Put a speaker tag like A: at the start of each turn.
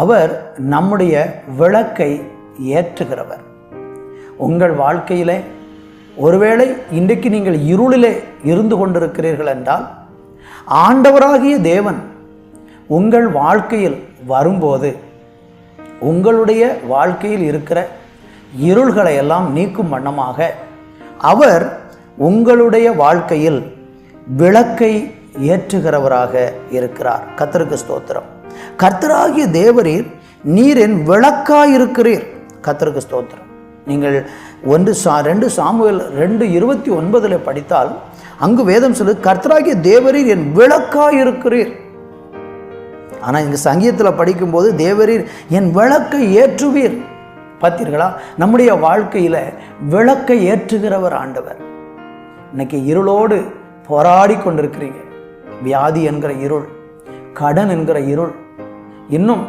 A: அவர் நம்முடைய விளக்கை ஏற்றுகிறவர். உங்கள் வாழ்க்கையிலே ஒருவேளை இன்றைக்கு நீங்கள் இருளிலே இருந்து கொண்டிருக்கிறீர்கள் என்றால் ஆண்டவராகிய தேவன் உங்கள் வாழ்க்கையில் வரும்போது உங்களுடைய வாழ்க்கையில் இருக்கிற இருள்களை எல்லாம் நீக்கும் வண்ணமாக அவர் உங்களுடைய வாழ்க்கையில் விளக்கை ஏற்றுகிறவராக இருக்கிறார். கத்தருக்கு ஸ்தோத்திரம். கர்த்தராகிய தேவரீர் நீர் என் விளக்காயிருக்கிறீர். கத்தருக்கு ஸ்தோத்திரம். நீங்கள் ஒன்று சா ரெண்டு சாமுவேல் ரெண்டு இருபத்தி ஒன்பதில் படித்தால் அங்கு வேதம் சொல்லு கர்த்தராகிய தேவரீர் என் விளக்காயிருக்கிறீர். ஆனால் இங்கே சங்கீதத்தில் படிக்கும்போது தேவரீர் என் விளக்கை ஏற்றுவீர். பார்த்தீர்களா நம்முடைய வாழ்க்கையில் விளக்கை ஏற்றுகிறவர் ஆண்டவர். இன்னைக்கு இருளோடு போராடி கொண்டிருக்கிறீங்க. வியாதி என்கிற இருள். கடன் என்கிற இருள். இன்னும்